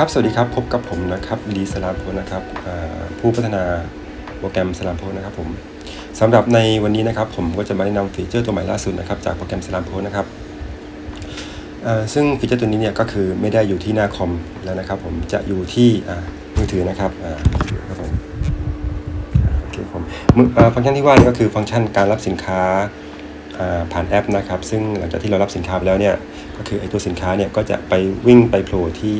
ครับ สวัสดีครับ พบกับผมนะครับลีสลามโพนะครับผู้พัฒนาโปรแกรมสลามโพนะครับผมสำหรับในวันนี้นะครับ ผมก็จะมาแนะนำฟีเจอร์ตัวใหม่ล่าสุดนะครับจากโปรแกรมสลามโพนะครับซึ่งฟีเจอร์ตัวนี้เนี่ยก็คือไม่ได้อยู่ที่หน้าคอมแล้วนะครับ ผมจะอยู่ที่มือถือนะครับอ่าครับผมโอเคผมฟังก์ชันที่ว่านี่ก็คือฟังก์ชันการรับสินค้าผ่านแอปนะครับ ซึ่งหลังจากที่เรารับสินค้าไปแล้วเนี่ยก็คือไอตัวสินค้าเนี่ยก็จะไปวิ่งไปโผล่ที่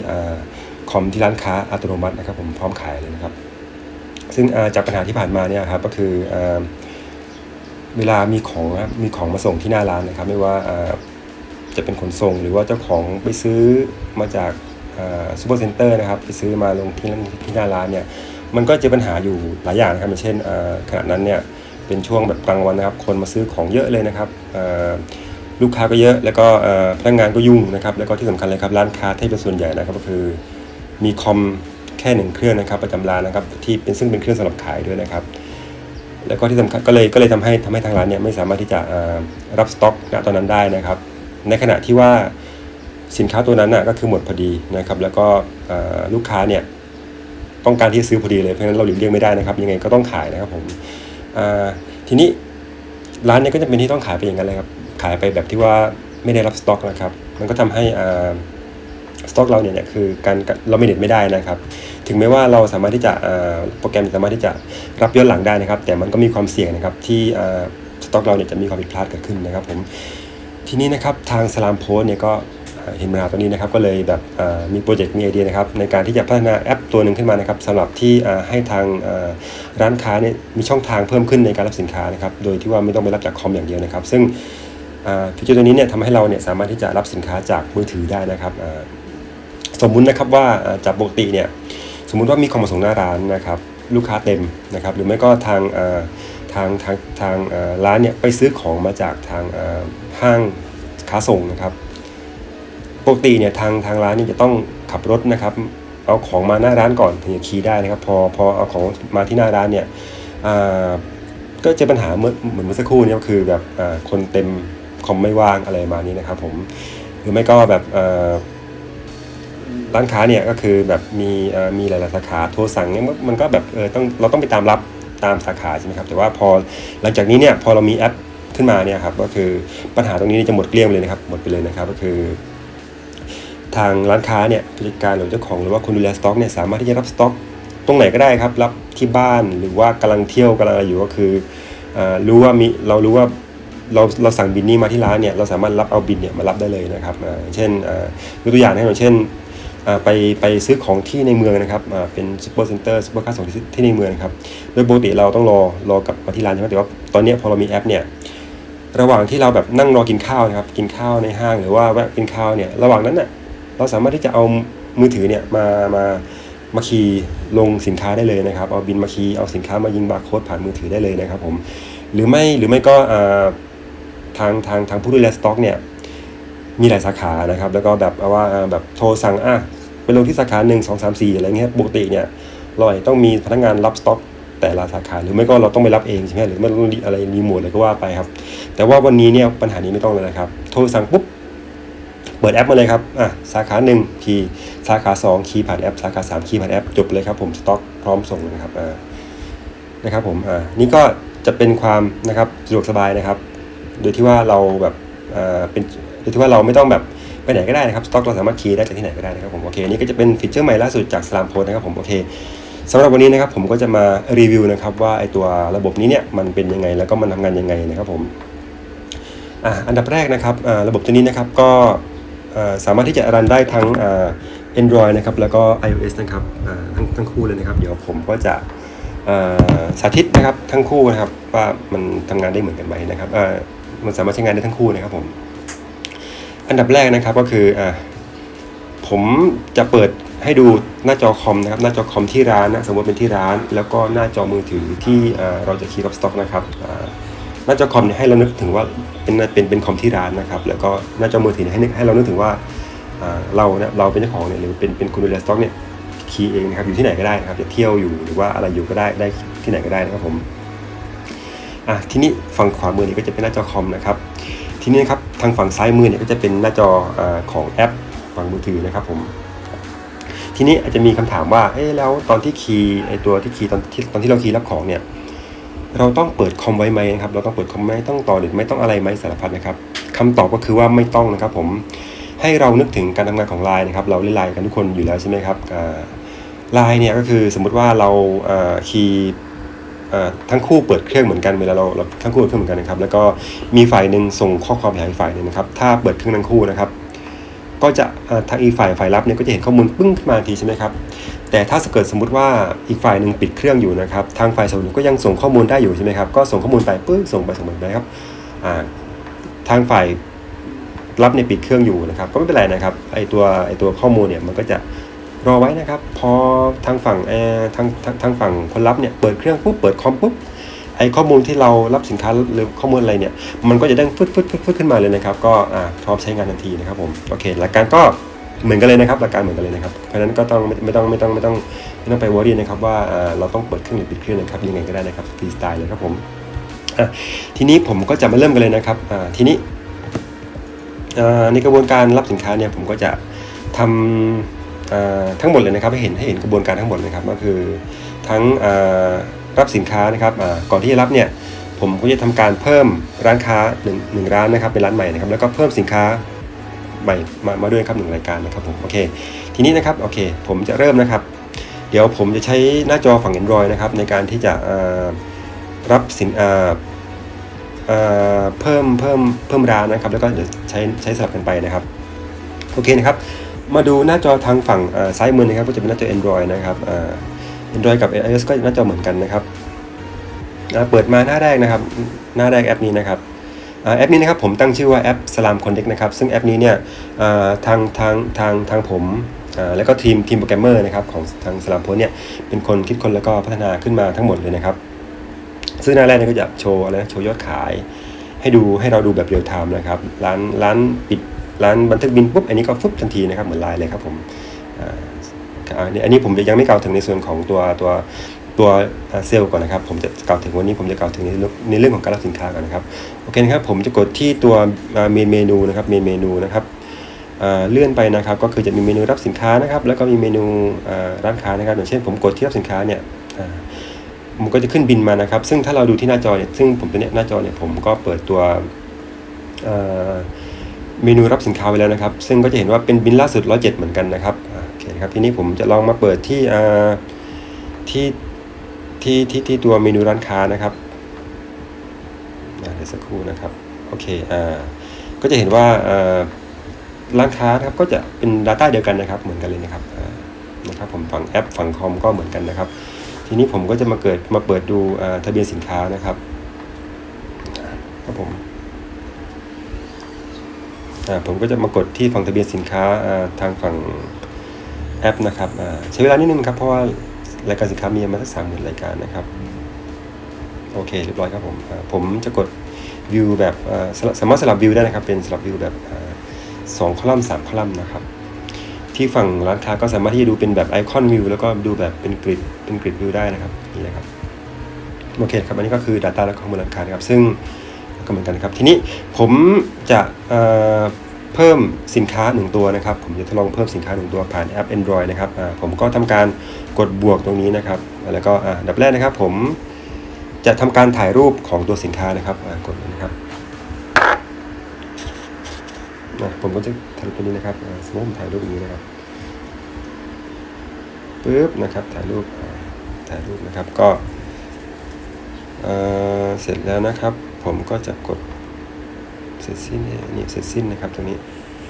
คอมที่ร้านค้าอัตโนมัตินะครับผมพร้อมขายเลยนะครับ ซึ่งจากปัญหาที่ผ่านมาเนี่ยครับก็คืออเวลามีของมีของมาส่งที่หน้าร้านนะครับ ไม่ว่าจะเป็นขนส่งหรือว่าเจ้าของไปซื้อมาจากซูเปอร์เซ็นเตอร์นะครับไปซื้อมาลงที่ที่หน้าร้านเนี่ยมันก็เจอปัญหาอยู่หลายอย่างนะครับเช่นขณะนั้นเนี่ยเป็นช่วงแบบกลางวันนะครับ คนมาซื้อของเยอะเลยนะครับลูกค้าก็เยอะแล้วก็พนักงานก็ยุ่งนะครับแล้วก็ที่สำคัญเลยครับร้านค้าที่เป็นส่วนใหญ่นะครับก็คือ มีคอมแค่หนึ่งเครื่องนะครับประจำร้านนะครับที่เป็นซึ่งเป็นเครื่องสำหรับขายด้วยนะครับ แล้วก็ที่สำคัญก็เลยก็เลยทำให้ทำให้ทางร้านเนี่ยไม่สามารถที่จะรับสต็อกณตอนนั้นได้นะครับ ในขณะที่ว่าสินค้าตัวนั้นน่ะก็คือหมดพอดีนะครับ แล้วก็ลูกค้าเนี่ยต้องการที่จะซื้อพอดีเลยเพราะฉะนั้นเราหลีกเลี่ยงไม่ได้นะครับ ยังไงก็ต้องขายนะครับผมทีนี้ร้านเนี้ก็จะเป็นที่ต้องขายไปอย่างนั้นเลยครับขายไปแบบที่ว่าไม่ได้รับสต็อกนะครับ มันก็ทำให้อ่า สต็อกเราเนี่ยเนี่ยคือการเราไม่เน็ตไม่ได้นะครับ ถึงแม้ว่าเราสามารถที่จะโปรแกรมสามารถที่จะรับย้อนหลังได้นะครับ แต่มันก็มีความเสี่ยงนะครับที่สต็อกเราเนี่ยจะมีความผิดพลาดเกิดขึ้นนะครับผมทีนี้นะครับทางสลามโพสเนี่ยก็เห็นปัญหาตัวนี้นะครับก็เลยแบบมีโปรเจกต์มีไอเดียนะครับในการที่จะพัฒนาแอปตัวหนึ่งขึ้นมานะครับสำหรับที่ให้ทางร้านค้าเนี่ยมีช่องทางเพิ่มขึ้นในการรับสินค้านะครับโดยที่ว่าไม่ต้องไปรับจากคอมอย่างเดียวนะครับ ซึ่งฟีเจอร์ตัวนี้เนี่ยทำให้เราเนี่ยสามารถที่จะรับสินค้าจากมือถือได้นะครับ สมมุตินะครับว่าจากปกติเนี่ยสมมุติว่ามีคอมมาส่งหน้าร้านนะครับลูกค้าเต็มนะครับหรือไม่ก็ทางทางทางทางร้านเนี่ยไปซื้อของมาจากทางห้างค้าส่งนะครับ ปกติเนี่ยทางทางร้านนี่จะต้องขับรถนะครับเอาของมาหน้าร้านก่อนถึงจะคีย์ได้นะครับ พอพอเอาของมาที่หน้าร้านเนี่ยก็จอปัญหาเมื่อเหมือนเมื่อสักครู่เนี้ก็คือแบบคนเต็มคอมไม่ว่างอะไรมานี้นะครับผมหรือไม่ก็แบบ ร้านค้าเนี่ยก็คือแบบมีมีหลายๆสาขาโทรสั่งเนี่ยมันก็แบบเออต้องเราต้องไปตามรับตามสาขาใช่ไหมครับแต่ว่าพอหลังจากนี้เนี่ยพอเรามีแอปขึ้นมาเนี่ยครับก็คือปัญหาตรงนี้จะหมดเกลี้ยงเลยนะครับหมดไปเลยนะครับก็คือ ทางร้านค้าเนี่ยผู้จัดการหรือเจ้าของหรือว่าคนดูแลสต็อกเนี่ยสามารถที่จะรับสต็อกตรงไหนก็ได้ครับ รับที่บ้านหรือว่ากำลังเที่ยวกำลังอะไรอยู่ก็คืออรู้ว่ามีเรารู้ว่าเราเราสั่งบินนี้มาที่ร้านเนี่ยเราสามารถรับเอาบินเนี่ยมารับได้เลยนะครับเช่นอ่ายกตัวอย่างให้เราเช่น ไปไปซื้อของที่ในเมืองนะครับเป็นซูเปอร์เซ็นเตอร์ซูเปอร์ค้าส่งที่ที่ในเมืองครับโดยปกติเราต้องรอรอกลับมาที่ร้านใช่ไหมแต่ว่าตอนนี้พอเรามีแอปเนี่ยระหว่างที่เราแบบนั่งรอกินข้าวนะครับกินข้าวในห้างหรือว่าแวะกินข้าวเนี่ยระหว่างนั้นน่ะเราสามารถที่จะเอามือถือเนี่ยมามามาคีย์ลงสินค้าได้เลยนะครับเอาบินมาคีย์เอาสินค้ามายิงบาร์โค้ดผ่านมือถือได้เลยนะครับผมหรือไม่หรือไม่ก็ทางทางทางผู้ดูแลสต็อกเนี่ย มีหลายสาขานะครับ แล้วก็แบบว่าแบบโทรสั่งอะไปลงที่สาขาหนึ่งสองสามสี่อะไรเงี้ยปกติเนี่ยเราอาจจะต้องมีพนักงานรับสต็อกแต่ละสาขาหรือไม่ก็เราต้องไปรับเองใช่ไหมหรือไม่ต้องอะไรรีโมทอะไรก็ว่าไปครับ แต่ว่าวันนี้เนี่ยปัญหานี้ไม่ต้องเลยนะครับ โทรสั่งปุ๊บเปิดแอปมาเลยครับอะสาขาหนึ่งคีย์สาขาสองคีย์ผ่านแอป สาขาสามคีย์ผ่านแอปจบเลยครับผมสต็อกพร้อมส่งเลยนะครับอ่านะครับผมอ่านี่ก็จะเป็นความนะครับสะดวกสบายนะครับ โดยที่ว่าเราแบบอ่าเป็น โดยที่ว่าเราไม่ต้องแบบไปไหนก็ได้นะครับสต็อกเราสามารถคีย์ได้จากที่ไหนก็ได้นะครับผมโอเคนี่ก็จะเป็นฟีเจอร์ใหม่ล่าสุดจากสลามโพสนะครับผมโอเคสำหรับวันนี้นะครับผมก็จะมารีวิวนะครับว่าไอตัวระบบนี้เนี่ยมันเป็นยังไงแล้วก็มันทำงานยังไงนะครับผมอ่าอันดับแรกนะครับอ่าระบบตัวนี้นะครับก็สามารถที่จะรันได้ทั้งอ่า Android นะครับแล้วก็ iOS นะครับอ่าทั้งทั้งคู่เลยนะครับ เดี๋ยวผมก็จะอ่าสาธิตนะครับทั้งคู่นะครับว่ามันทำงานได้เหมือนกันไหมนะครับอ่ามันสามารถใช้งานได้ทั้งคู่นะครับผม อันดับแรกนะครับก็คืออ่าผมจะเปิดให้ดูหน้าจอคอมนะครับหน้าจอคอมที่ร้านนะสมมติเป็นที่ร้าน แล้วก็หน้าจอมือถือที่เราจะคีย์รับสต็อกนะครับหน้าจอคอมให้เรานึกถึงว่าเป็นเป็นเป็นคอมที่ร้านนะครับ แล้วก็หน้าจอมือถือให้นึกให้เรานึกถึงว่าเราเนี่ยเราเป็นเจ้าของเนี่ยหรือเป็นเป็นคนดูแลสต็อกเนี่ยคีย์เองนะครับอยู่ที่ไหนก็ได้นะครับจะเที่ยวอยู่หรือว่าอะไรอยู่ก็ได้ได้ที่ไหนก็ได้นะครับผมอะทีนี้ฝั่งขวามือนี่ก็จะเป็นหน้าจอคอมนะครับทีนี้นะครับ ทางฝั่งซ้ายมือเนี่ยก็จะเป็นหน้าจออของแอปฝั่งมือถือนะครับผมทีนี้อาจจะมีคำถามว่าเฮ้แล้วตอนที่คีย์ไอตัวที่คีย์ตอนที่ตอนที่เราคีย์รับของเนี่ยเราต้องเปิดคอมไว้ไหมนะครับเราต้องเปิดคอมไหมต้องต่อหรือไม่ต้องอะไรไหมสารพัดนะครับคำตอบก็คือว่าไม่ต้องนะครับผมให้เรานึกถึงการทำงานของไลน์นะครับเราเล่นไลน์กันทุกคนอยู่แล้วใช่ไหมครับไลน์เนี่ยก็คือสมมุติว่าเราคีย์ ทั้งคู่เปิดเครื่องเหมือนกันเวลาเราเราทั้งคู่เปิดเครื่องเหมือนกันนะครับแล้วก็มีฝ่ายหนึ่งส่งข้อความไปหาอีกฝ่ายหนึ่งนะครับ ถ้าเปิดเครื่องทั้งคู่นะครับ ก็จะทางอีกฝ่ายฝ่ายรับเนี่ยก็จะเห็นข้อมูลปึ้งขึ้นมาทีใช่ไหมครับแต่ถ้าเกิดสมมติว่าอีกฝ่ายหนึ่งปิดเครื่องอยู่นะครับ ทางฝ่ายส่งก็ยังส่งข้อมูลได้อยู่ใช่ไหมครับก็ส่งข้อมูลไปปึ้งส่งไปส่งไปนะครับทางฝ่ายรับในปิดเครื่องอยู่นะครับ ก็ไม่เป็นไรนะครับไอตัวไอตัวข้อมูลเนี่ยมันก็จะ รอไว้นะครับ พอทางฝั่งแอร์ทางทางทางฝั่งคนรับเนี่ยเปิดเครื่องปุ๊บเปิดคอมปุ๊บไอข้อมูลที่เรารับสินค้าหรือข้อมูลอะไรเนี่ย มันก็จะดังฟึดฟึดฟึดฟึดขึ้นมาเลยนะครับ ก็อ่าพร้อมใช้งานทันทีนะครับผมโอเคหลักการก็เหมือนกันเลยนะครับหลักการเหมือนกันเลยนะครับเพราะฉะนั้นก็ต้องไม่ต้องไม่ต้องไม่ต้องไม่ต้องไปวอรี่นะครับว่าเราต้องเปิดเครื่องหรือปิดเครื่องนะครับยังไงก็ได้นะครับฟรีสไตล์เลยครับผมอะทีนี้ผมก็จะมาเริ่มกันเลยนะครับอ่าทีนี้ในกระบวนการรับสินค้าเนี่ยผมก็จะทำ ทั้งหมดเลยนะครับให้เห็นให้เห็นกระบวนการทั้งหมดนะครับก็คือทั้งรับสินค้านะครับก่อนที่จะรับเนี่ยผมก็จะทำการเพิ่มร้านค้าหนึ่งหนึ่งร้านนะครับเป็นร้านใหม่นะครับแล้วก็เพิ่มสินค้าใหม่มามาด้วยครับหนึ่งรายการนะครับผมโอเคทีนี้นะครับโอเคผมจะเริ่มนะครับ เดี๋ยวผมจะใช้หน้าจอฝั่ง Android นะครับในการที่จะรับสินเพิ่มเพิ่มเพิ่มร้านนะครับ แล้วก็เดี๋ยวใช้ใช้สลับกันไปนะครับโอเคนะครับ มาดูหน้าจอทางฝั่งซ้ายมือนะครับก็จะเป็นหน้าจอ Android นะครับ Android กับ iOS ก็หน้าจอเหมือนกันนะครับเปิดมาหน้าแรกนะครับ หน้าแรกแอปนี้นะครับแอปนี้นะครับผมตั้งชื่อว่าแอปสลามคอนเด็กนะครับ ซึ่งแอปนี้เนี่ยทางทางทางทางผมแล้วก็ทีมทีมโปรแกรมเมอร์นะครับของทางสลามโพสเนี่ยเป็นคนคิดคนแล้วก็พัฒนาขึ้นมาทั้งหมดเลยนะครับ ซึ่งหน้าแรกนี่ก็จะโชว์อะไรโชว์ยอดขาย ให้ดูให้เราดูแบบเรียลไทม์นะครับร้านร้านปิด ร้านบันทึกบินปุ๊บอันนี้ก็ฟึบทันทีนะครับเหมือนไลน์เลยครับผมอันนี้ผมจะยังไม่กล่าวถึงในส่วนของตัวตัวตัวเซลล์ก่อนนะครับ ผมจะกล่าวถึงวันนี้ผมจะกล่าวถึงในในเรื่องของการรับสินค้าก่อนนะครับโอเคนะครับผมจะกดที่ตัวเมนเมนูนะครับเมนเมนูนะครับเลื่อนไปนะครับก็คือจะมีเมนูรับสินค้านะครับ แล้วก็มีเมนูร้านค้านะครับ อย่างเช่นผมกดที่รับสินค้าเนี่ยมันก็จะขึ้นบินมานะครับ ซึ่งถ้าเราดูที่หน้าจอเนี่ยซึ่งผมตัวเนี้ยหน้าจอเนี่ยผมก็เปิดตัว เมนูรับสินค้าไว้แล้วนะครับ ซึ่งก็จะเห็นว่าเป็นบินล่าสุด 107 เหมือนกันนะครับโอเคครับทีนี้ผมจะลองมาเปิดที่ที่ที่ที่ที่ตัวเมนูร้านค้านะครับเดี๋ยวสักครู่นะครับโอเคอ่าก็จะเห็นว่าร้านค้านะครับก็จะเป็น Data เดียวกันนะครับ เหมือนกันเลยนะครับนะครับผมฝั่งแอปฝั่งคอมก็เหมือนกันนะครับ ทีนี้ผมก็จะมาเกิดมาเปิดดูทะเบียนสินค้านะครับครับผม ผมก็จะมากดที่ฝั่งทะเบียนสินค้าทางฝั่งแอปนะครับใช้เวลานิดนึงครับเพราะว่ารายการสินค้ามีมาสักสามหมื่นรายการนะครับโอเคเรียบร้อยครับผมผมจะกดวิวแบบสามารถสลับวิวได้นะครับ เป็นสลับวิวแบบสองคอลัมน์สามคอลัมน์นะครับ ที่ฝั่งร้านค้าก็สามารถที่จะดูเป็นแบบไอคอนวิวแล้วก็ดูแบบเป็นกริดเป็นกริดวิวได้นะครับนี่นะครับโอเคครับอันนี้ก็คือ Data และข้อมูลร้านค้านะครับซึ่ง ก็เหมือนกันครับ ทีนี้ผมจะเพิ่มสินค้าหนึ่งตัวนะครับ ผมจะทดลองเพิ่มสินค้าหนึ่งตัวผ่านแอป Android นะครับผมก็ทำการกดบวกตรงนี้นะครับ แล้วก็ดับแรกนะครับ ผมจะทำการถ่ายรูปของตัวสินค้านะครับกดนะครับผมก็จะทำตัวนี้นะครับสมมติผมถ่ายรูปอย่างนี้นะครับปึ๊บนะครับถ่ายรูปถ่ายรูปนะครับก็เสร็จแล้วนะครับ ผมก็จะกดเสร็จสิ้นนี่เสร็จสิ้นนะครับตรงนี้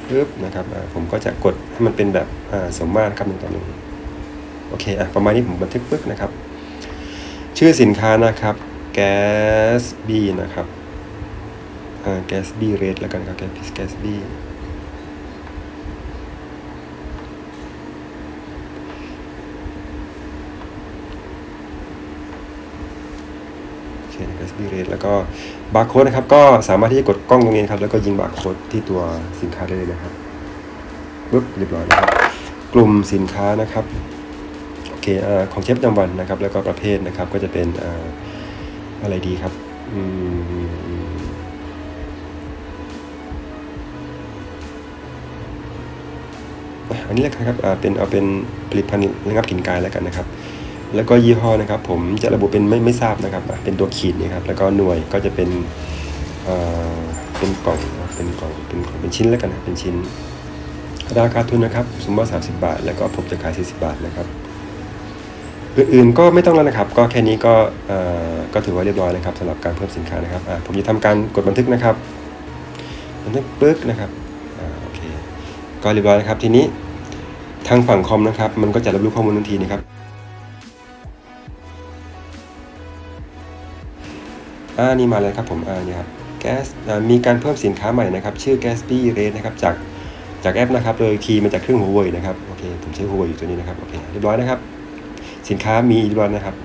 ปึ๊บนะครับผมก็จะกดให้มันเป็นแบบสมมาตรครับหนึ่งต่อหนึ่งโอเคอะประมาณนี้ผมบันทึกปึ๊บนะครับ ชื่อสินค้านะครับแก๊สบีนะครับแก๊สบีเรดแล้วกันครับแก๊สแก๊สบี บีเรทแล้วก็บาร์โค้ดนะครับก็สามารถที่จะกดกล้องตรงนี้ครับแล้วก็ยิงบาร์โค้ดที่ตัวสินค้าได้เลยนะครับปึ๊บเรียบร้อยนะครับกลุ่มสินค้านะครับโอเคอของเชฟจำวันนะครับ แล้วก็ประเภทนะครับก็จะเป็นอะไรดีครับอันนี้แหละครับอ่าเป็นเอาเป็นผลิตภัณฑ์ระงับกลิ่นกายแล้วกันนะครับ แล้วก็ยี่ห้อนะครับ ผมจะระบุเป็นไม่ไม่ทราบนะครับ เป็นตัวขีดนี่ครับ แล้วก็หน่วยก็จะเป็นเป็นกล่องนะเป็นกล่องเป็นกล่องเป็นชิ้นแล้วกันนะเป็นชิ้น ราคาทุนนะครับ สมมติว่า30 บาท แล้วก็ผมจะขาย 40 บาทนะครับอื่นๆก็ไม่ต้องแล้วนะครับ ก็แค่นี้ก็ก็ถือว่าเรียบร้อยนะครับสำหรับการเพิ่มสินค้านะครับผมจะทำการกดบันทึกนะครับบันทึกปึ๊กนะครับอโอเคก็เรียบร้อยนะครับทีนี้ทางฝั่งคอมนะครับ มันก็จะรับรู้ข้อมูลทันทีนะครับ อ่านี่มาเลยครับผมอ่านี่ครับแก๊สมีการเพิ่มสินค้าใหม่นะครับ ชื่อ Gatsby Red นะครับจากจากแอปนะครับ โดยคีย์มาจากเครื่อง Huawei นะครับ โอเค ผมใช้ Huawei อยู่ตัวนี้นะครับ โอเค เรียบร้อยนะครับ สินค้ามีเรียบร้อยนะครับ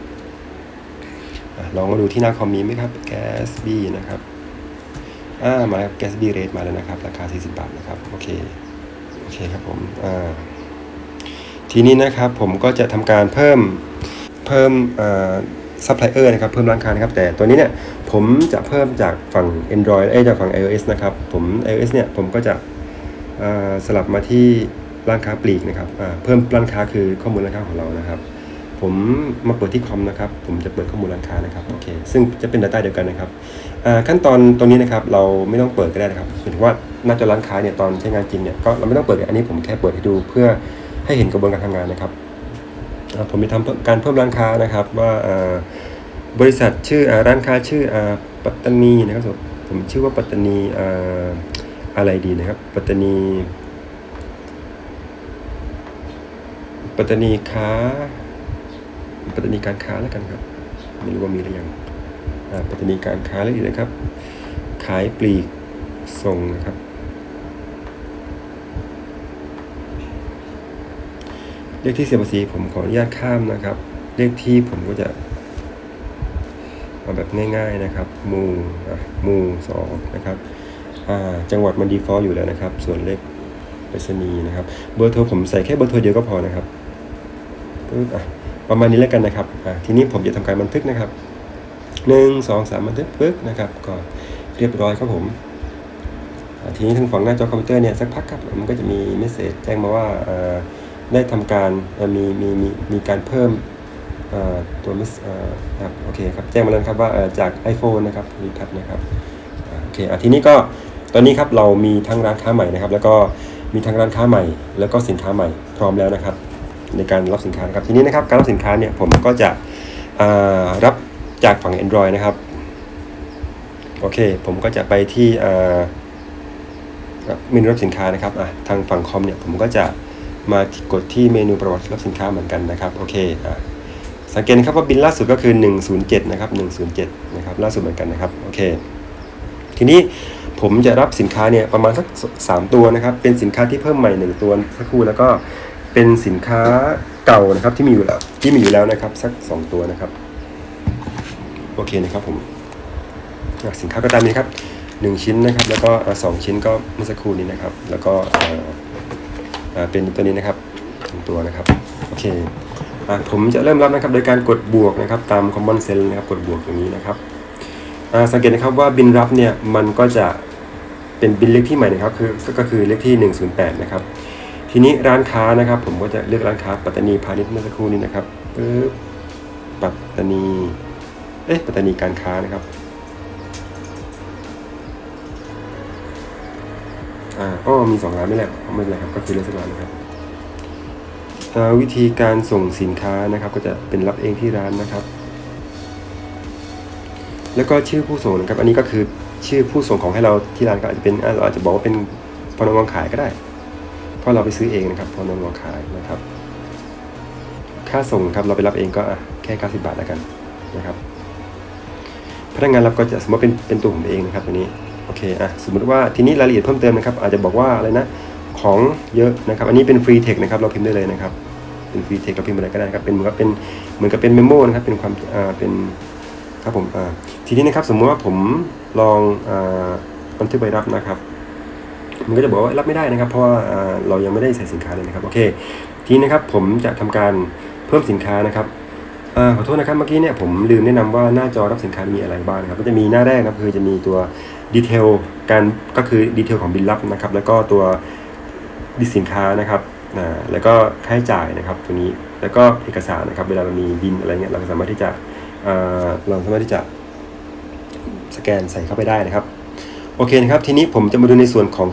ลองมาดูที่หน้าคอมมีไหมครับ Gatsby นะครับ อ่า มาแล้ว Gatsby Red มาแล้วนะครับ ราคา 40 บาทนะครับ โอเค โอเคครับผม อ่า ทีนี้นะครับผมก็จะทำการเพิ่ม เพิ่มอ่าซัพพลายเออร์นะครับ เพิ่มร้านค้านะครับ แต่ตัวนี้เนี่ย ผมจะเพิ่มจากฝั่ง Android เอ้จากฝั่ง iOS นะครับผม iOS เนี่ยผมก็จะสลับมาที่ร้านค้าปลีกนะครับเพิ่มร้านค้าคือข้อมูลร้านค้าของเรานะครับ ผมมาเปิดที่คอมนะครับ ผมจะเปิดข้อมูลร้านค้านะครับโอเคซึ่งจะเป็น Data เดียวกันนะครับขั้นตอนตรงนี้นะครับเราไม่ต้องเปิดก็ได้นะครับหมายถึงว่าหน้าจอร้านค้าเนี่ยตอนใช้งานจริงเนี่ยก็เราไม่ต้องเปิดอันนี้ผมแค่เปิดให้ดูเพื่อให้เห็นกระบวนการทำงานนะครับผมจะทำการเพิ่มร้านค้านะครับว่าอ่า บริษัทชื่อร้านค้าชื่อปัตตานีนะครับผมผมชื่อว่าปัตตานีอะไรดีนะครับ ปัตตานี ปัตตานีค้า ปัตตานีการค้าแล้วกันครับไม่รู้ว่ามีหรือยังปัตตานีการค้าแล้วดีนะครับ ขายปลีกส่งนะครับเลขที่เสียภาษีผมขออนุญาตข้ามนะครับ เลขที่ผมก็จะ เอาแบบง่ายๆนะครับมูมูสองนะครับอ่าจังหวัดมันดีฟอลต์อยู่แล้วนะครับ ส่วนเลขไปรษณีย์นะครับ เบอร์โทรผมใส่แค่เบอร์โทรเดียวก็พอนะครับปึ๊บอะประมาณนี้แล้วกันนะครับอะทีนี้ผมจะทำการบันทึกนะครับหนึ่งสองสามบันทึกปึ๊บนะครับก็เรียบร้อยครับผมทีนี้ทางฝั่งหน้าจอคอมพิวเตอร์เนี่ยสักพักครับมันก็จะมีเมสเซจแจ้งมาว่าอ่าได้ทำการมีมีมีมีการเพิ่ม ตัวมิสครับโอเคครับแจ้งมาแล้วครับว่าจาก iPhone นะครับรีทัชนะครับโอเคอะทีนี้ก็ตอนนี้ครับเรามีทั้งร้านค้าใหม่นะครับ แล้วก็มีทั้งร้านค้าใหม่ แล้วก็สินค้าใหม่พร้อมแล้วนะครับ ในการรับสินค้านะครับทีนี้นะครับการรับสินค้าเนี่ยผมก็จะรับจากฝั่ง Android นะครับโอเค ผมก็จะไปที่เมนูรับสินค้านะครับอะทางฝั่งคอมเนี่ยผมก็จะมากดที่เมนูประวัติรับสินค้าเหมือนกันนะครับโอเคอะ สังเกตนะครับว่าบินล่าสุดก็คือ 107 นะครับ 107 นะครับล่าสุดเหมือนกันนะครับโอเค ทีนี้ผมจะรับสินค้าเนี่ยประมาณสักสามตัวนะครับ เป็นสินค้าที่เพิ่มใหม่หนึ่งตัวสักครู่แล้วก็เป็นสินค้าเก่านะครับที่มีอยู่แล้วที่มีอยู่แล้วนะครับ สักสองตัวนะครับโอเคนะครับผมสินค้าก็ตามนี้ครับหนึ่งชิ้นนะครับ แล้วก็สองชิ้นก็เมื่อสักครู่นี้นะครับ แล้วก็เป็นตัวนี้นะครับหนึ่งตัวนะครับโอเค ผมจะเริ่มรับนะครับโดยการกดบวกนะครับตาม common sense นะครับกดบวกตรงนี้นะครับสังเกตนะครับว่าบินรับเนี่ยมันก็จะเป็นบินเลขที่ใหม่นะครับคือก็คือเลขที่ 108 นะครับ ทีนี้ร้านค้านะครับ ผมก็จะเลือกร้านค้าปัตตานีพาณิชย์เมื่อสักครู่นี้นะครับปึ๊บปัตตานีเอ๊ะปัตตานีการค้านะครับอ่าอ้อมีสองร้านไม่แหละไม่เป็นไรครับก็คือเลือกสักร้านนะครับ วิธีการส่งสินค้านะครับ ก็จะเป็นรับเองที่ร้านนะครับ แล้วก็ชื่อผู้ส่งนะครับ อันนี้ก็คือชื่อผู้ส่งของให้เราที่ร้านก็อาจจะเป็นอาเราอาจจะบอกว่าเป็นพนักงานขายก็ได้ เพราะเราไปซื้อเองนะครับพนักงานขายนะครับ ค่าส่งครับเราไปรับเองก็อะแค่90บาทแล้วกันนะครับ พนักงานรับก็จะสมมติเป็นเป็นตัวผมเองนะครับตัวนี้โอเคอะสมมติว่าทีนี้รายละเอียดเพิ่มเติมนะครับ อาจจะบอกว่าอะไรนะของเยอะนะครับ อันนี้เป็นฟรีเทคนะครับ เราพิมพ์ได้เลยนะครับ เป็นฟรีเทคเราพิมพ์อะไรก็ได้นะครับเป็นเหมือนกับเป็นเหมือนกับเป็นเมมโมนะครับเป็นความอ่าเป็นครับผมอ่าทีนี้นะครับสมมติว่าผมลองอ่าบันทึกใบรับนะครับ มันก็จะบอกว่ารับไม่ได้นะครับ เพราะว่าอ่าเรายังไม่ได้ใส่สินค้าเลยนะครับโอเค ทีนี้นะครับผมจะทำการเพิ่มสินค้านะครับอาขอโทษนะครับเมื่อกี้เนี่ยผมลืมแนะนำว่าหน้าจอรับสินค้ามีอะไรบ้างนะครับก็จะมีหน้าแรกนะคือจะมีตัวดีเทลการก็คือดีเทลของบิลลับนะครับ แล้วก็ตัวดิสินค้านะครับ อ่าแล้วก็ค่าใช้จ่ายนะครับตัวนี้แล้วก็เอกสารนะครับ เวลาเรามีบินอะไรเงี้ยเราก็สามารถที่จะอ่าเราสามารถที่จะสแกนใส่เข้าไปได้นะครับโอเคนะครับ ทีนี้ผมจะมาดูในส่วนของ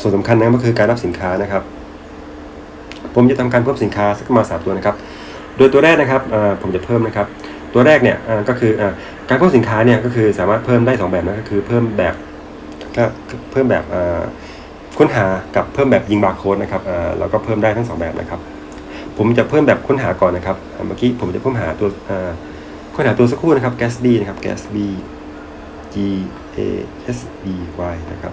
ส่วนสำคัญนะก็คือการรับสินค้านะครับ ผมจะทำการเพิ่มสินค้าสักมาสามตัวนะครับ โดยตัวแรกนะครับผมจะเพิ่มนะครับ ตัวแรกเนี่ยก็คืออการเพิ่มสินค้าเนี่ยก็คือสามารถเพิ่มได้สองแบบนะก็คือเพิ่มแบบเพิ่มแบบ ค้นหากับเพิ่มแบบยิงบาร์โค้ดนะครับเราก็เพิ่มได้ทั้งสองแบบนะครับ ผมจะเพิ่มแบบค้นหาก่อนนะครับ เมื่อกี้ผมจะเพิ่มหาตัวค้นหาตัวสักครู่นะครับ gasb นะครับ gasb G A S B Y นะครับ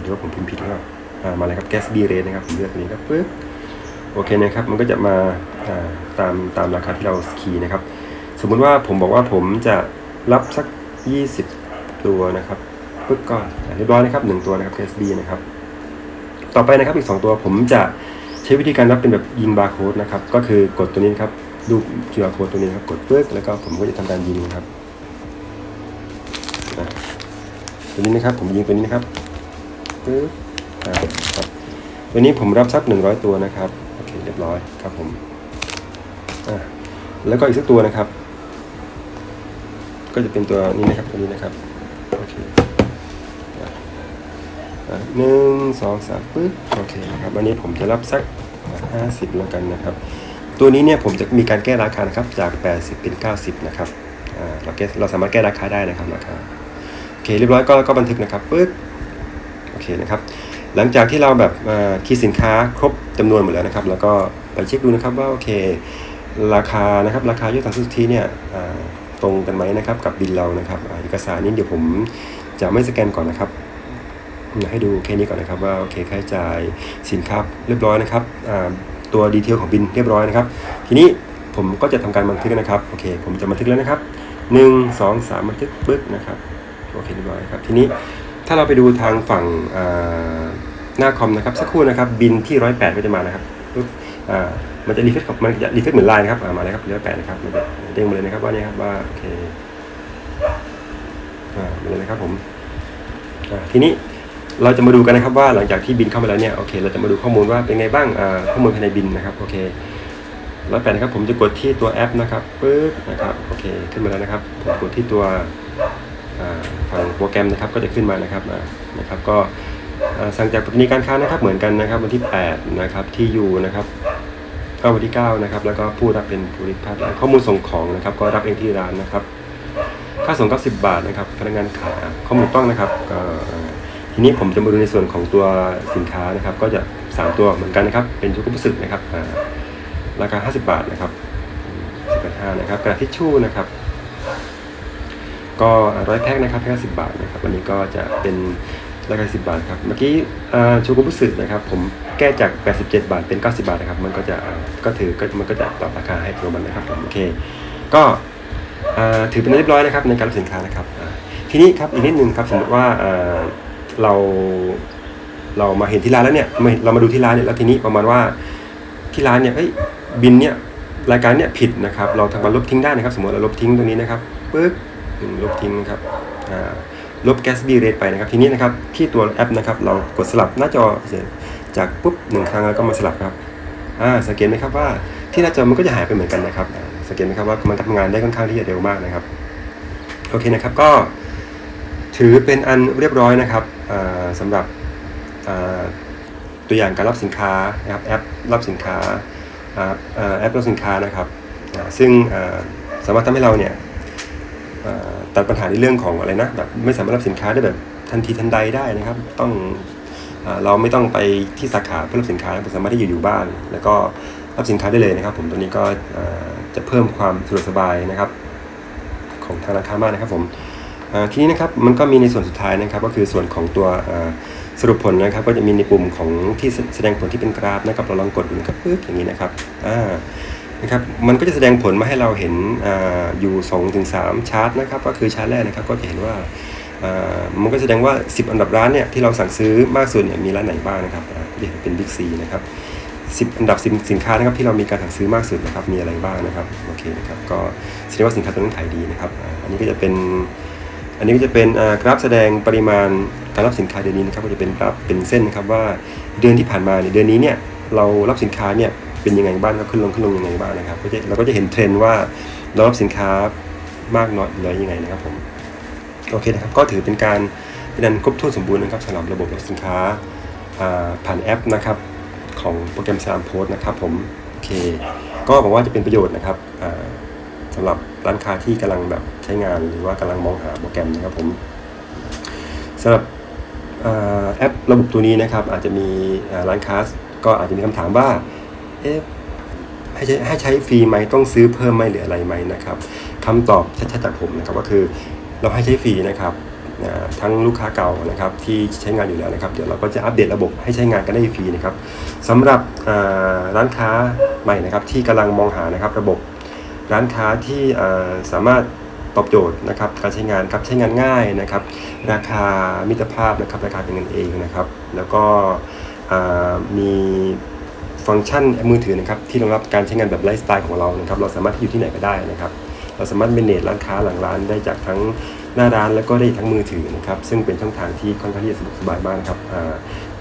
เดี๋ยวผมพิมพ์ผิดแล้วอ่ามาเลยครับ gasb Rate นะครับผมเลือกตัวนี้ครับปึ๊บโอเคนะครับมันก็จะมาอ่าตามตามราคาที่เราคีย์นะครับ สมมุติว่าผมบอกว่าผมจะรับสัก 20 ตัวนะครับปึ๊บก่อนเรียบร้อยนะครับ1ตัวนะครับ KSB นะครับ ต่อไปนะครับอีก 2 ตัวผมจะใช้วิธีการรับเป็นแบบยิงบาร์โค้ดนะครับ ก็คือกดตัวนี้นครับรูป QR code ตัวนี้นครับ กดปึ๊บแล้วก็ผมก็จะทำการยิงครับอะตัวนี้นะครับ ผมยิงตัวนี้นะครับปึ๊บครับตัวนี้ผมรับสัก100 ตัวนะครับโอเคเรียบร้อยครับผมอ่าแล้วก็อีกสักตัวนะครับ ก็จะเป็นตัวนี้นะครับตัวนี้นะครับ โอเคอะอะ หนึ่งสองสามปึ๊บโอเคนะครับอันนี้ผมจะรับสักห้าสิบแล้วกันนะครับ ตัวนี้เนี่ยผมจะมีการแก้ราคานะครับจาก 80 เป็น 90 นะครับเราแก้เราสามารถแก้ราคาได้นะครับราคาโอเคเรียบร้อยก็ก็บันทึกนะครับปึ๊บโอเคนะครับหลังจากที่เราแบบคีย์สินค้าครบจำนวนหมดแล้วนะครับ แล้วก็ไปเช็คดูนะครับว่าโอเค ราคานะครับราคายอดสั่งซื้อสุทธิเนี่ยตรงกันไหมนะครับกับบินเรานะครับเอกสารนี้เดี๋ยวผมจะไม่สแกนก่อนนะครับ ให้ดูแค่นี้ก่อนนะครับว่าโอเคค่าใช้จ่ายสินค้าเรียบร้อยนะครับตัวดีเทลของบินเรียบร้อยนะครับ ทีนี้ผมก็จะทำการบันทึกนะครับโอเคผมจะบันทึกแล้วนะครับหนึ่งสองสามบันทึกปึ๊กนะครับโอเคเรียบร้อยครับทีนี้ถ้าเราไปดูทางฝั่งหน้าคอมนะครับสักครู่นะครับบินที่ร้อยแปดก็จะมานะครับปึ๊บมันจะรีเฟซมันจะรีเฟซเหมือนไลน์นะครับมาเลยครับร้อยแปดนะครับมันจะเด้งมาเลยนะครับว่านี่ครับว่าโอเคอ่ามาเลยนะครับผมอ่าทีนี้ เราจะมาดูกันนะครับว่าหลังจากที่บินเข้ามาแล้วเนี่ยโอเคเราจะมาดูข้อมูลว่าเป็นไงบ้างข้อมูลภายในบินนะครับโอเคร้อยแปดนะครับผมจะกดที่ตัวแอปนะครับปึ๊บนะครับโอเคขึ้นมาแล้วนะครับผมกดที่ตัวฝั่งโปรแกรมนะครับก็จะขึ้นมานะครับนะครับก็อ่าสั่งจากปรษณีการค้านะครับเหมือนกันนะครับวันที่ 8 นะครับที่อยู่นะครับก็วันที่ 9 นะครับ แล้วก็ผู้รับเป็นผู้ริพาร้าข้อมูลส่งของนะครับ ก็รับเองที่ร้านนะครับ ค่าส่งก็10บาทนะครับ พนักงานขายข้อมูลต้องนะครับก็ ทีนี้ผมจะมาดูในส่วนของตัวสินค้านะครับ ก็จะ 3 ตัวเหมือนกันนะครับ เป็นชุดกุสึกนะครับอ่าราคา 50 บาทนะครับ15นะครับกระดาษทิชชู่นะครับ ก็ร้อยแพ็คนะครับแพ็คสิบบาทนะครับวันนี้ก็จะเป็นราคาสิบบาทครับเมื่อกี้อ่าโชกุบุสึนะครับ ผมแก้จาก 87 บาทเป็น 90 บาทนะครับ มันก็จะก็ถือก็มันก็จะปรับราคาให้ตัวมันนะครับผมโอเค ก็ถือเป็นเรียบร้อยนะครับในการรับสินค้านะครับทีนี้ครับอีกนิดนึงครับสมมติว่า เราเรามาเห็นที่ร้านแล้วเนี่ยมาเรามาดูที่ร้านเนี่ยแล้วทีนี้ประมาณว่าที่ร้านเนี่ยเอ้ยบินเนี่ยรายการเนี่ยผิดนะครับ เราทำการลบทิ้งได้นะครับ สมมติเราลบทิ้งตรงนี้นะครับปึ๊บลบทิ้งนะครับอ่าลบ Gatsby Rate ไปนะครับ ทีนี้นะครับที่ตัวแอปนะครับ เรากดสลับหน้าจอจากปุ๊บหนึ่งครั้งแล้วก็มาสลับครับอ่าสังเกตไหมครับว่าที่หน้าจอมันก็จะหายไปเหมือนกันนะครับสังเกตไหมครับว่ามันทำงานได้ค่อนข้างที่จะเร็วมากนะครับโอเคนะครับก็ ถือเป็นอันเรียบร้อยนะครับสำหรับตัวอย่างการรับสินค้านะครับแอปรับสินค้าแอปรับสินค้านะครับ ซึ่งสามารถทำให้เราเนี่ยตัดปัญหาในเรื่องของอะไรนะแบบไม่สามารถรับสินค้าได้แบบทันทีทันใดได้นะครับ ต้องเราไม่ต้องไปที่สาขาเพื่อรับสินค้าเราสามารถที่อยู่อยู่บ้าน แล้วก็รับสินค้าได้เลยนะครับ ผมตัวนี้ก็จะเพิ่มความสะดวกสบายนะครับ ของทางร้านค้ามากนะครับผม ทีนี้นะครับมันก็มีในส่วนสุดท้ายนะครับ ก็คือส่วนของตัวสรุปผลนะครับ ก็จะมีในปุ่มของที่แสดงผลที่เป็นกราฟนะครับเราลองกดดูนะครับปึ๊บอย่างนี้นะครับอ่านะครับมันก็จะแสดงผลมาให้เราเห็นออยู่2ถึง3ชาร์ตนะครับ ก็คือชาร์ตแรกนะครับก็จะเห็นว่ามันก็แสดงว่า 10 อันดับร้านเนี่ยที่เราสั่งซื้อมากสุดเนี่ยมีร้านไหนบ้างนะครับอ่าที่เห็นเป็นบิ๊กซีนะครับ10 อันดับสินสินค้านะครับที่เรามีการสั่งซื้อมากสุดนะครับมีอะไรบ้างนะครับโอเคนะครับก็แสดงว่าสินค้าตัวนั้นขายดีนะครับอันนี้ก็จะเป็น อันนี้ก็จะเป็นกราฟแสดงปริมาณการรับสินค้าเดือนนี้นะครับก็จะเป็นกราฟเป็นเส้นนะครับว่าเดือนที่ผ่านมาเนี่ยเดือนนี้เนี่ยเรารับสินค้าเนี่ยเป็นยังไงบ้างครับขึ้นลงขึ้นลงยังไงบ้างนะครับก็จะเราก็จะเห็นเทรนด์ว่าเรารับสินค้ามากน้อยน้อยยังไงนะครับผมโอเคนะครับก็ถือเป็นการเป็นอันครบถ้วนสมบูรณ์นะครับสำหรับระบบรับสินค้าผ่านแอปนะครับของโปรแกรมสามโพสนะครับผมโอเคก็หวังว่าจะเป็นประโยชน์นะครับ สำหรับร้านค้าที่กำลังแบบใช้งานหรือว่ากำลังมองหาโปรแกรมนะครับผมสำหรับอแอประบบตัวนี้นะครับ อาจจะมีร้านค้าก็อาจจะมีคำถามว่าเอ๊ะให้ใช้ให้ใช้ฟรีไหมต้องซื้อเพิ่มไหมหรืออะไรไหมนะครับคำตอบชัดๆจากผมนะครับก็คือเราให้ใช้ฟรีนะครับทั้งลูกค้าเก่านะครับที่ใช้งานอยู่แล้วนะครับ เดี๋ยวเราก็จะอัปเดตระบบให้ใช้งานกันได้ฟรีนะครับสำหรับร้านค้าใหม่นะครับที่กำลังมองหานะครับระบบ ร้านค้าที่สามารถตอบโจทย์นะครับการใช้งานครับใช้งานง่ายนะครับ ราคามิตรภาพนะครับราคาเป็นเงินเองนะครับ แล้วก็มีฟังก์ชันมือถือนะครับที่รองรับการใช้งานแบบไลฟ์สไตล์ของเรานะครับเราสามารถที่อยู่ที่ไหนก็ได้นะครับ เราสามารถเมนเนจร้านค้าหลังร้านได้จากทั้งหน้าร้านแล้วก็ได้ทั้งมือถือนะครับ ซึ่งเป็นช่องทางที่ค่อนข้างที่จะสะดวกสบายมากนะครับ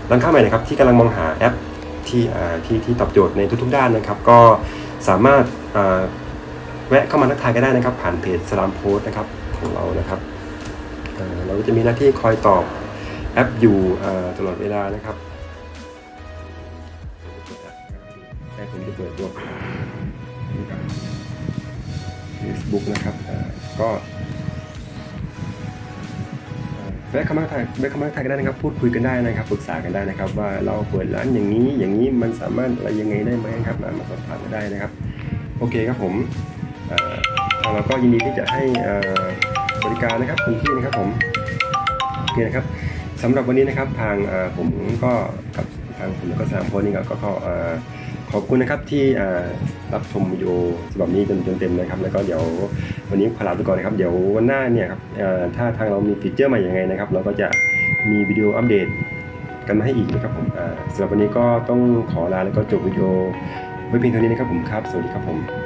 ร้านค้าใหม่นะครับที่กำลังมองหาแอปที่ที่ที่ตอบโจทย์ในทุกๆ ด้านนะครับ ก็สามารถ แวะเข้ามาทักทายก็ได้นะครับ ผ่านเพจสลามโพสนะครับของเรานะครับเราก็จะมีหน้าที่คอยตอบแอปอยู่ตลอดเวลานะครับแต่ผมจะเปิดตัวเฟซบุ๊กนะครับก็แวะเข้ามาถ่ายแวะเข้ามาถ่ายกันได้นะครับ พูดคุยกันได้นะครับ ปรึกษากันได้นะครับ ว่าเราเปิดร้านอย่างนี้ อย่างนี้มันสามารถอะไรยังไงได้ไหมครับ มาสอบถามกันได้นะครับ โอเคครับผม เอ่อทางเราก็ยินดีที่จะให้บริการนะครับคุณที่นะครับผมโอเคนะครับสำหรับวันนี้นะครับทางผมก็กับทางผมก็สามคนนี่ก็ขอเอ่อขอบคุณนะครับที่รับชมวิดีโอฉบับนี้จนจนเต็มนะครับ แล้วก็เดี๋ยววันนี้ขอลาไปก่อนนะครับ เดี๋ยววันหน้าเนี่ยครับถ้าทางเรามีฟีเจอร์ใหม่ยังไงนะครับ เราก็จะมีวิดีโออัปเดตกันมาให้อีกนะครับผมสำหรับวันนี้ก็ต้องขอลาแล้วก็จบวิดีโอไว้เพียงเท่านี้นะครับผมครับ สวัสดีครับผม